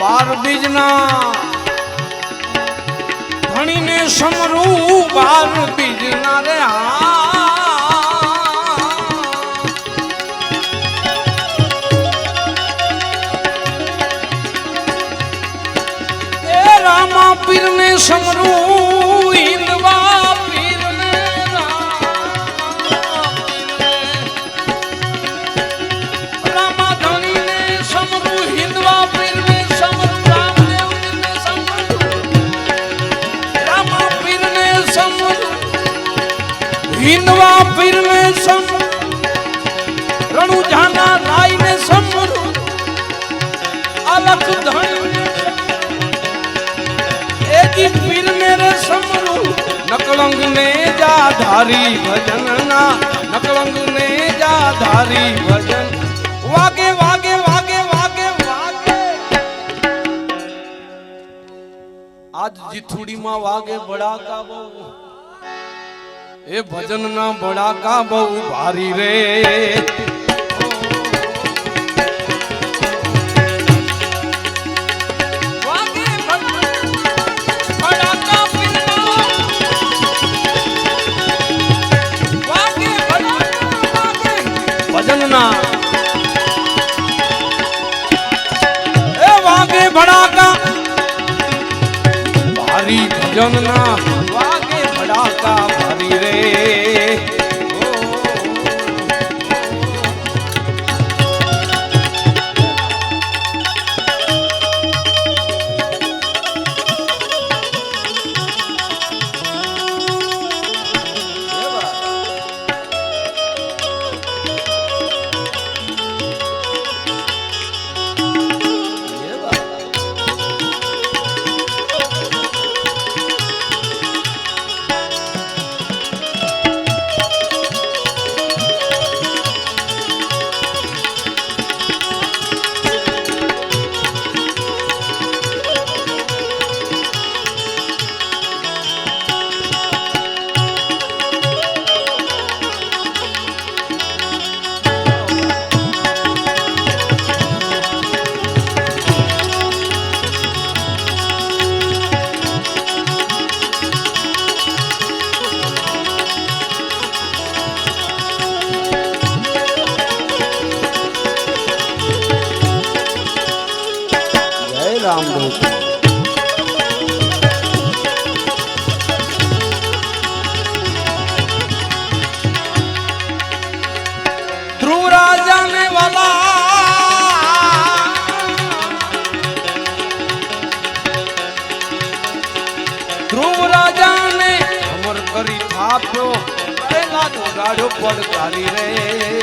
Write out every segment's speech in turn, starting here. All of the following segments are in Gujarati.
બાર બીજના ધણીને સમરું બાર બીજના રે હા. એ રામા પીરને સમરું અલખ ધણીને એજી પીર મેરે સમરૂ નકલંગ ને જા ધારી ભજન ના નકળંગ ને જા ધારી ભજન વાગે વાગે વાગે વાગે વાગે આજ જીથુડીમાં વાગે બડાકા બહુ એ ભજન ના બડાકા બહુ ભારી રે ભજનના ને અમર કરી થાપ્યો. પહેલા તો ગાડો પડકારી રે.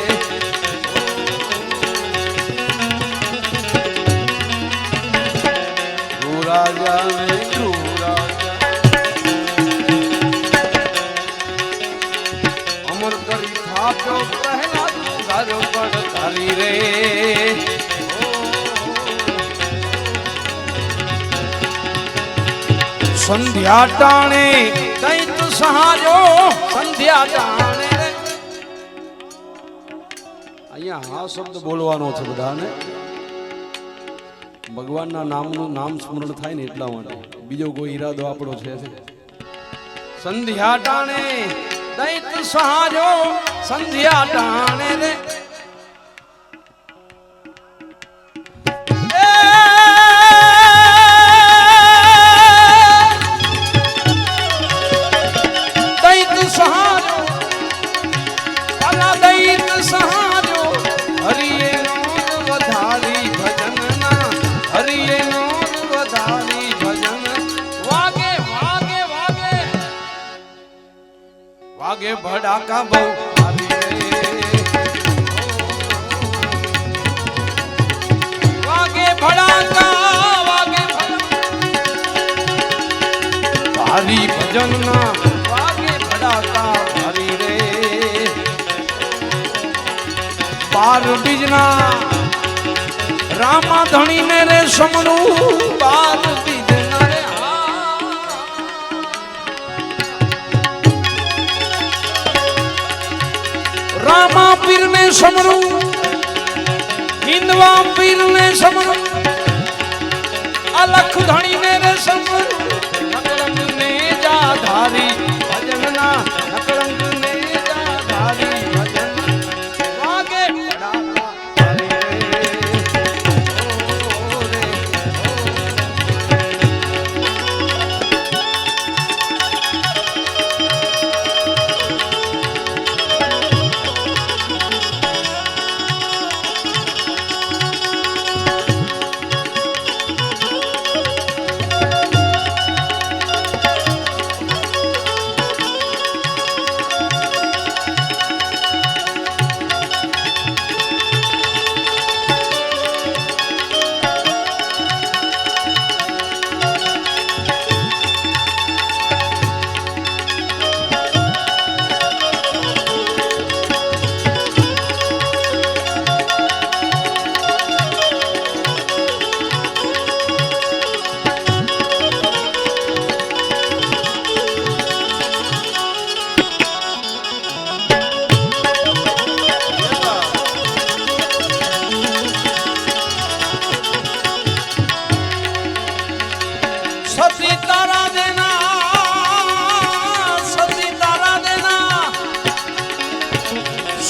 સંધ્યા ટાણે દૈત સહાજો, સંધ્યા ટાણે અહીંયા હા શબ્દ બોલવાનો છે બધાને. ભગવાનના નામનું નામ સ્મરણ થાય ને એટલા માટે. બીજો કોઈ ઈરાદો આપણો છે સંધ્યા ટાણે દૈત સહાજો સંધ્યા ટાણે રે. વાગે ભડાકા બહુ વાગે ભડાકા. વાગે ભારી ભજનના વાગે ભડાકા, ભારી રે. બાર બાર બીજના હિંદવામાં પીરને સમરું હિંદવા પીરને સમરું આ લખ ધણીને રે સમરું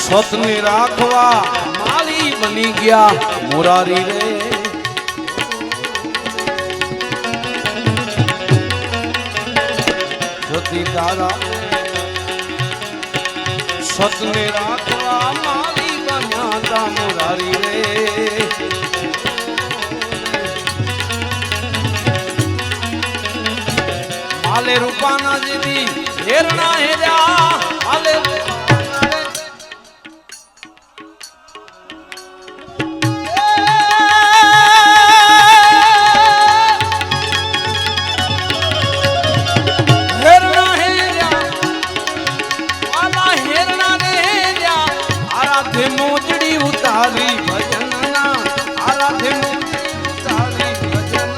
સતને રાખવા માલી બની ગયા મોરારી રે. સતી તારા સતને રાખવા માલી બન્યા તા મોરારી રે. માલે રૂપાના દીદી હેરણા હેર્યા, માલે આરાધે મોજડી ઉતારી ભજનના આરાધે મોજડી ઉતારી ભજન.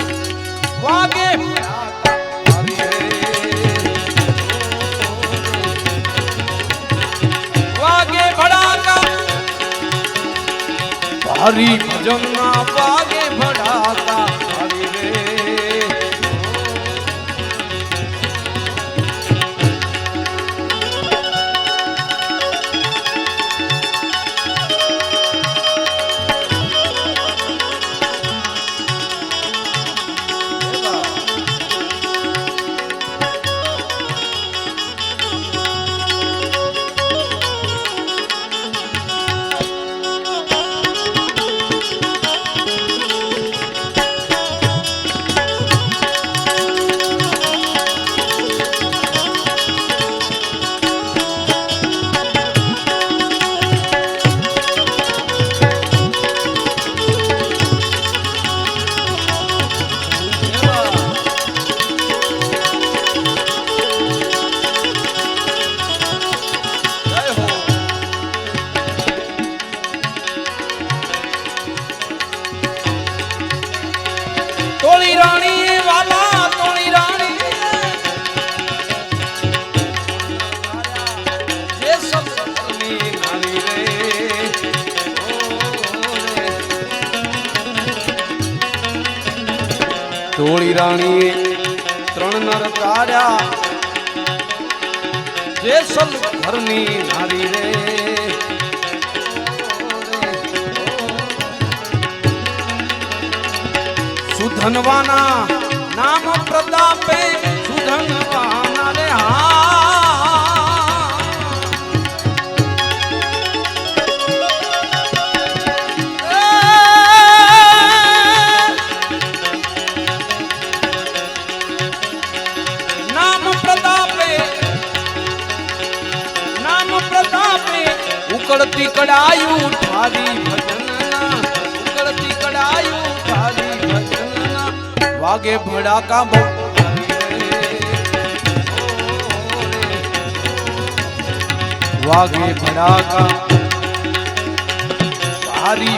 ભજનના તોળી રાણી ત્રણ નર તાર્યા જે સલ ઘરની નારી રે. સુધનવાના નામ પ્રતાપે સુધનવાના ઉકળતી કડાયું ઠારી ભજનના ઉકળતી કડાયું ઠારી ભજનના વાગે ભડાકા વાગે ભડાકા ભારી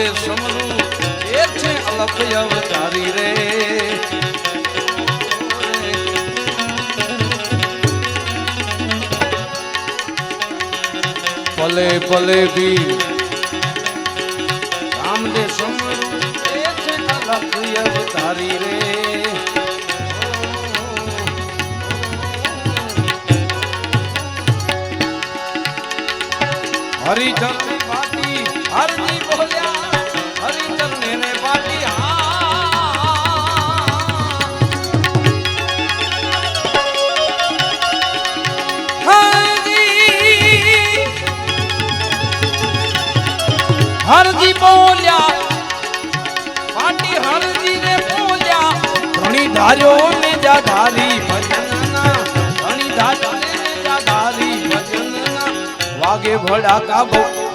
રામદેવ સમનું એ છે અલખ અવતારી રે. પલે પલે ભી રામદેવ સમનું એ છે અલખ અવતારી રે. હરિચંદ હરજી બોલ્યા. પાટી હરજી ને બોલ્યા. ધણી ધાર્યો ને જા ધારી ભજનના. ધણી ધાર્યો ને જા ધારી ભજનના. વાગે ભડા બહુ